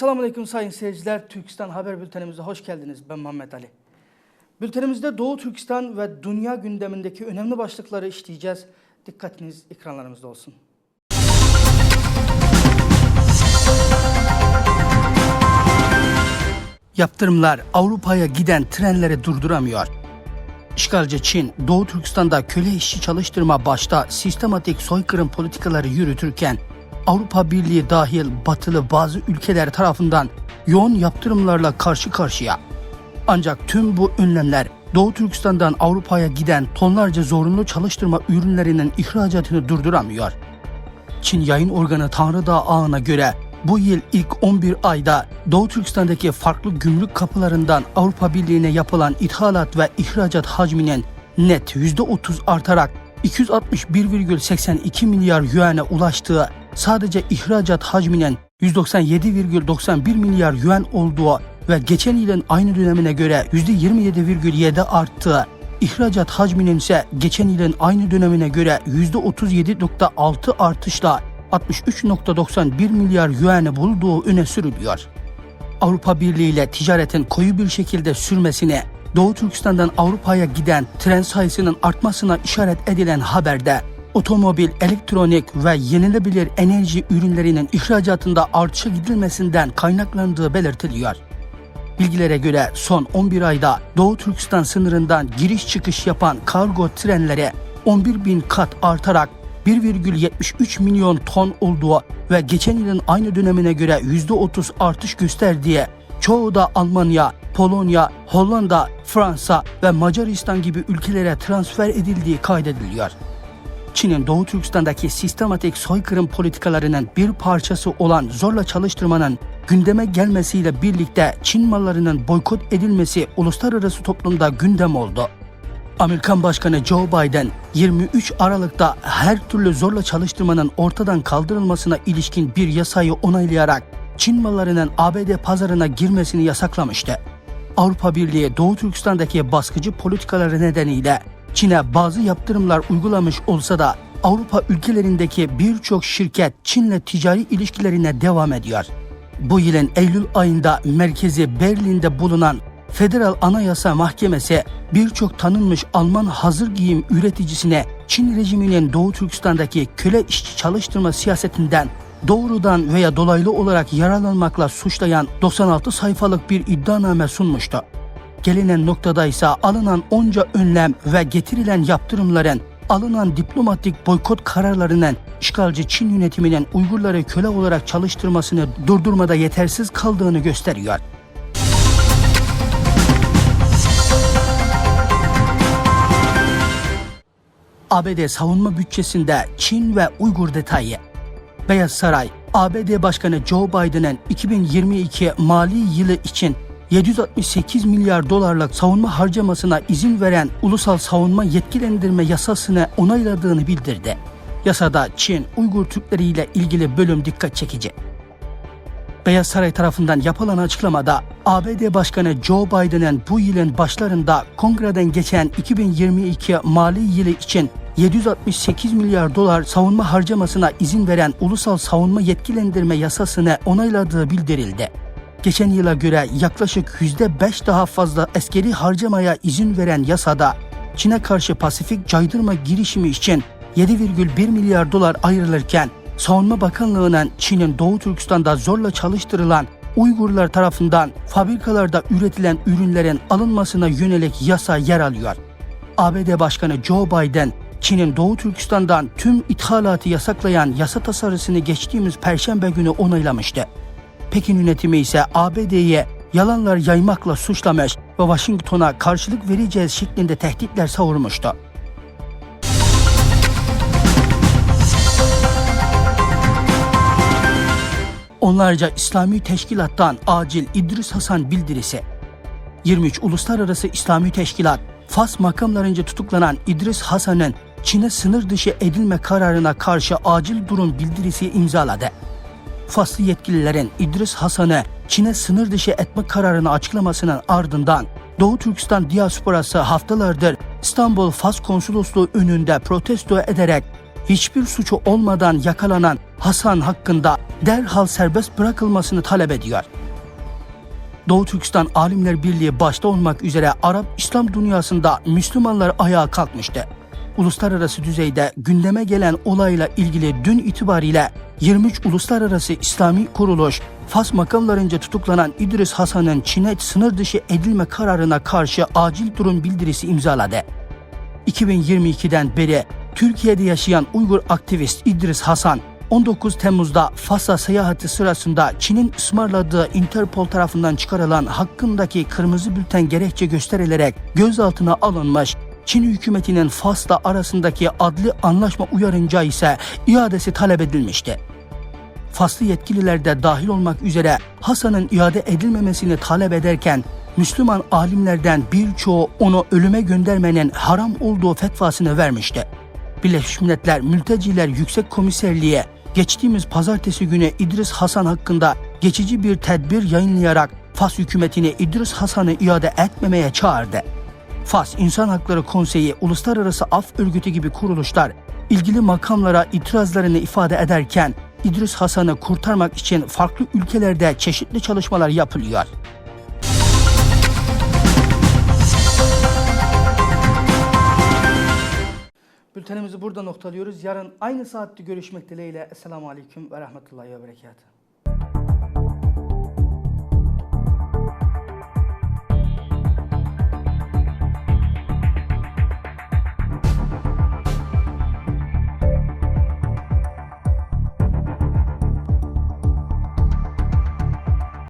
Esselamu Aleyküm sayın seyirciler. Türkistan Haber Bültenimize hoş geldiniz. Ben Muhammed Ali. Bültenimizde Doğu Türkistan ve dünya gündemindeki önemli başlıkları işleyeceğiz. Dikkatiniz ekranlarımızda olsun. Yaptırımlar Avrupa'ya giden trenleri durduramıyor. İşgalci Çin, Doğu Türkistan'da köle işçi çalıştırma başta sistematik soykırım politikaları yürütürken Avrupa Birliği dahil batılı bazı ülkeler tarafından yoğun yaptırımlarla karşı karşıya. Ancak tüm bu önlemler Doğu Türkistan'dan Avrupa'ya giden tonlarca zorunlu çalıştırma ürünlerinin ihracatını durduramıyor. Çin yayın organı Tanrıdağ ağına göre bu yıl ilk 11 ayda Doğu Türkistan'daki farklı gümrük kapılarından Avrupa Birliği'ne yapılan ithalat ve ihracat hacminin net %30 artarak 261,82 milyar yuan'a ulaştığı, sadece ihracat hacminin 197,91 milyar yuan olduğu ve geçen yılın aynı dönemine göre %27,7 arttığı, ihracat hacminin ise geçen yılın aynı dönemine göre %37,6 artışla 63,91 milyar yuan'ı bulduğu öne sürülüyor. Avrupa Birliği ile ticaretin koyu bir şekilde sürmesine, Doğu Türkistan'dan Avrupa'ya giden tren sayısının artmasına işaret edilen haberde otomobil, elektronik ve yenilebilir enerji ürünlerinin ihracatında artışa gidilmesinden kaynaklandığı belirtiliyor. Bilgilere göre son 11 ayda Doğu Türkistan sınırından giriş çıkış yapan kargo trenleri 11 bin kat artarak 1,73 milyon ton olduğu ve geçen yılın aynı dönemine göre %30 artış gösterdiği, çoğu da Almanya, Polonya, Hollanda, Fransa ve Macaristan gibi ülkelere transfer edildiği kaydediliyor. Çin'in Doğu Türkistan'daki sistematik soykırım politikalarının bir parçası olan zorla çalıştırmanın gündeme gelmesiyle birlikte Çin mallarının boykot edilmesi uluslararası toplumda gündem oldu. Amerikan Başkanı Joe Biden 23 Aralık'ta her türlü zorla çalıştırmanın ortadan kaldırılmasına ilişkin bir yasayı onaylayarak Çin mallarının ABD pazarına girmesini yasaklamıştı. Avrupa Birliği Doğu Türkistan'daki baskıcı politikaları nedeniyle Çin'e bazı yaptırımlar uygulamış olsa da Avrupa ülkelerindeki birçok şirket Çin'le ticari ilişkilerine devam ediyor. Bu yılın Eylül ayında merkezi Berlin'de bulunan Federal Anayasa Mahkemesi birçok tanınmış Alman hazır giyim üreticisine Çin rejiminin Doğu Türkistan'daki köle işçi çalıştırma siyasetinden doğrudan veya dolaylı olarak yararlanmakla suçlayan 96 sayfalık bir iddianame sunmuştu. Gelinen noktada ise alınan onca önlem ve getirilen yaptırımların alınan diplomatik boykot kararlarının işgalci Çin yönetiminin Uygurları köle olarak çalıştırmasını durdurmada yetersiz kaldığını gösteriyor. ABD savunma bütçesinde Çin ve Uygur detayı. Beyaz Saray, ABD Başkanı Joe Biden'ın 2022 mali yılı için 768 milyar dolarlık savunma harcamasına izin veren ulusal savunma yetkilendirme yasasını onayladığını bildirdi. Yasada Çin, Uygur Türkleri ile ilgili bölüm dikkat çekici. Beyaz Saray tarafından yapılan açıklamada ABD Başkanı Joe Biden'ın bu yılın başlarında kongreden geçen 2022 mali yılı için 768 milyar dolar savunma harcamasına izin veren ulusal savunma yetkilendirme yasasını onayladığı bildirildi. Geçen yıla göre yaklaşık %5 daha fazla askeri harcamaya izin veren yasada Çin'e karşı Pasifik caydırma girişimi için 7,1 milyar dolar ayrılırken Savunma Bakanlığı'nın Çin'in Doğu Türkistan'da zorla çalıştırılan Uygurlar tarafından fabrikalarda üretilen ürünlerin alınmasına yönelik yasa yer alıyor. ABD Başkanı Joe Biden, Çin'in Doğu Türkistan'dan tüm ithalatı yasaklayan yasa tasarısını geçtiğimiz Perşembe günü onaylamıştı. Pekin yönetimi ise ABD'ye yalanlar yaymakla suçlamış ve Washington'a karşılık vereceğiz şeklinde tehditler savurmuştu. Onlarca İslami teşkilattan acil İdris Hasan bildirisi. 23 Uluslararası İslami Teşkilat, Fas makamlarınca tutuklanan İdris Hasan'ın Çin'e sınır dışı edilme kararına karşı acil durum bildirisi imzaladı. Faslı yetkililerin İdris Hasan'ı Çin'e sınır dışı etme kararını açıklamasının ardından Doğu Türkistan diasporası haftalardır İstanbul Fas Konsolosluğu önünde protesto ederek hiçbir suçu olmadan yakalanan Hasan hakkında derhal serbest bırakılmasını talep ediyor. Doğu Türkistan Alimler Birliği başta olmak üzere Arap İslam dünyasında Müslümanlar ayağa kalkmıştı. Uluslararası düzeyde gündeme gelen olayla ilgili dün itibariyle 23 uluslararası İslami kuruluş Fas makamlarınca tutuklanan İdris Hasan'ın Çin'e sınır dışı edilme kararına karşı acil durum bildirisi imzaladı. 2022'den beri Türkiye'de yaşayan Uygur aktivist İdris Hasan 19 Temmuz'da Fas'a seyahati sırasında Çin'in ısmarladığı Interpol tarafından çıkarılan hakkındaki kırmızı bülten gerekçe gösterilerek gözaltına alınmış. Çin hükümetinin Fas'la arasındaki adli anlaşma uyarınca ise iadesi talep edilmişti. Faslı yetkililer de dahil olmak üzere Hasan'ın iade edilmemesini talep ederken Müslüman alimlerden birçoğu onu ölüme göndermenin haram olduğu fetvasını vermişti. Birleşmiş Milletler Mülteciler Yüksek Komiserliği geçtiğimiz pazartesi günü İdris Hasan hakkında geçici bir tedbir yayınlayarak Fas hükümetini İdris Hasan'ı iade etmemeye çağırdı. Fas İnsan Hakları Konseyi, Uluslararası Af Örgütü gibi kuruluşlar ilgili makamlara itirazlarını ifade ederken İdris Hasan'ı kurtarmak için farklı ülkelerde çeşitli çalışmalar yapılıyor. Bültenimizi burada noktalıyoruz. Yarın aynı saatte görüşmek dileğiyle. Esselamu Aleyküm ve Rahmetullahi ve Berekatuhu.